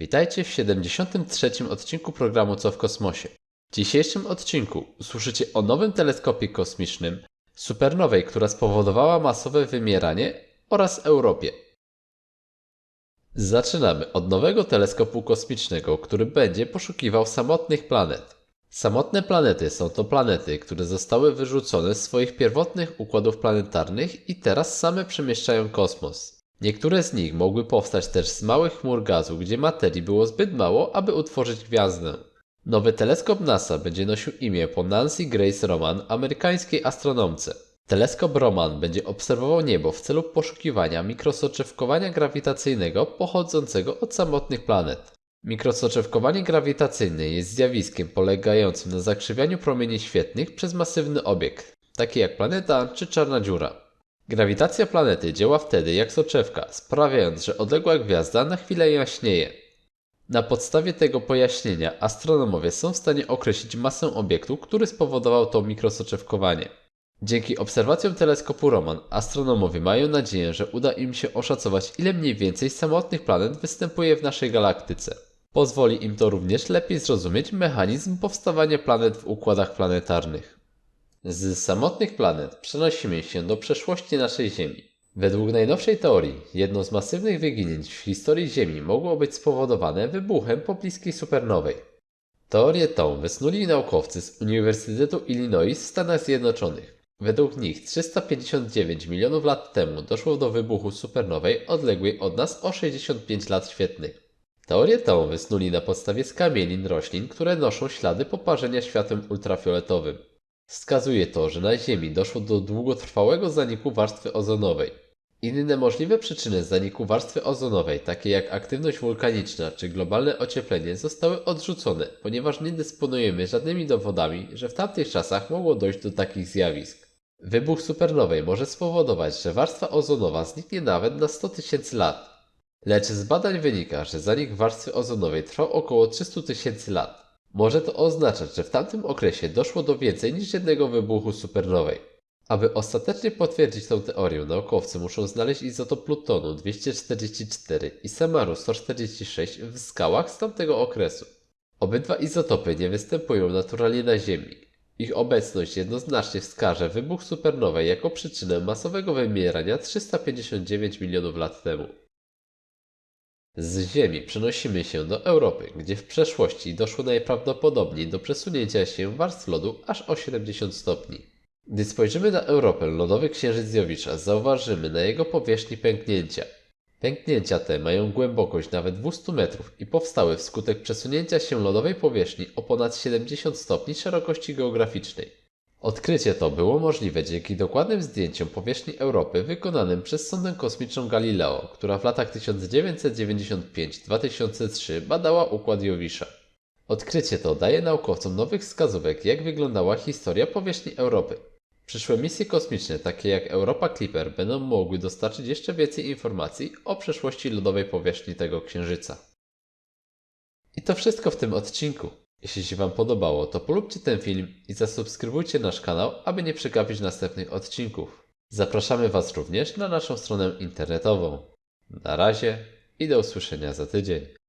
Witajcie w 73. odcinku programu Co w kosmosie. W dzisiejszym odcinku usłyszycie o nowym teleskopie kosmicznym, supernowej, która spowodowała masowe wymieranie oraz Europie. Zaczynamy od nowego teleskopu kosmicznego, który będzie poszukiwał samotnych planet. Samotne planety są to planety, które zostały wyrzucone z swoich pierwotnych układów planetarnych i teraz same przemieszczają kosmos. Niektóre z nich mogły powstać też z małych chmur gazu, gdzie materii było zbyt mało, aby utworzyć gwiazdę. Nowy teleskop NASA będzie nosił imię po Nancy Grace Roman, amerykańskiej astronomce. Teleskop Roman będzie obserwował niebo w celu poszukiwania mikrosoczewkowania grawitacyjnego pochodzącego od samotnych planet. Mikrosoczewkowanie grawitacyjne jest zjawiskiem polegającym na zakrzywianiu promieni świetlnych przez masywny obiekt, taki jak planeta czy czarna dziura. Grawitacja planety działa wtedy jak soczewka, sprawiając, że odległa gwiazda na chwilę jaśnieje. Na podstawie tego pojaśnienia astronomowie są w stanie określić masę obiektu, który spowodował to mikrosoczewkowanie. Dzięki obserwacjom teleskopu Roman astronomowie mają nadzieję, że uda im się oszacować ile mniej więcej samotnych planet występuje w naszej galaktyce. Pozwoli im to również lepiej zrozumieć mechanizm powstawania planet w układach planetarnych. Z samotnych planet przenosimy się do przeszłości naszej Ziemi. Według najnowszej teorii, jedno z masywnych wyginięć w historii Ziemi mogło być spowodowane wybuchem pobliskiej supernowej. Teorię tą wysnuli naukowcy z Uniwersytetu Illinois w Stanach Zjednoczonych. Według nich 359 milionów lat temu doszło do wybuchu supernowej odległej od nas o 65 lat świetnych. Teorię tą wysnuli na podstawie skamielin roślin, które noszą ślady poparzenia światłem ultrafioletowym. Wskazuje to, że na Ziemi doszło do długotrwałego zaniku warstwy ozonowej. Inne możliwe przyczyny zaniku warstwy ozonowej, takie jak aktywność wulkaniczna czy globalne ocieplenie, zostały odrzucone, ponieważ nie dysponujemy żadnymi dowodami, że w tamtych czasach mogło dojść do takich zjawisk. Wybuch supernowej może spowodować, że warstwa ozonowa zniknie nawet na 100 tysięcy lat. Lecz z badań wynika, że zanik warstwy ozonowej trwał około 300 tysięcy lat. Może to oznaczać, że w tamtym okresie doszło do więcej niż jednego wybuchu supernowej. Aby ostatecznie potwierdzić tę teorię, naukowcy muszą znaleźć izotop plutonu 244 i samaru 146 w skałach z tamtego okresu. Obydwa izotopy nie występują naturalnie na Ziemi. Ich obecność jednoznacznie wskaże wybuch supernowej jako przyczynę masowego wymierania 359 milionów lat temu. Z Ziemi przenosimy się do Europy, gdzie w przeszłości doszło najprawdopodobniej do przesunięcia się warstw lodu aż o 70 stopni. Gdy spojrzymy na Europę, lodowy księżyc Jowisza, zauważymy na jego powierzchni pęknięcia. Pęknięcia te mają głębokość nawet 200 metrów i powstały wskutek przesunięcia się lodowej powierzchni o ponad 70 stopni szerokości geograficznej. Odkrycie to było możliwe dzięki dokładnym zdjęciom powierzchni Europy wykonanym przez sondę kosmiczną Galileo, która w latach 1995-2003 badała układ Jowisza. Odkrycie to daje naukowcom nowych wskazówek, jak wyglądała historia powierzchni Europy. Przyszłe misje kosmiczne, takie jak Europa Clipper, będą mogły dostarczyć jeszcze więcej informacji o przeszłości lodowej powierzchni tego księżyca. I to wszystko w tym odcinku. Jeśli się Wam podobało, to polubcie ten film i zasubskrybujcie nasz kanał, aby nie przegapić następnych odcinków. Zapraszamy Was również na naszą stronę internetową. Na razie i do usłyszenia za tydzień.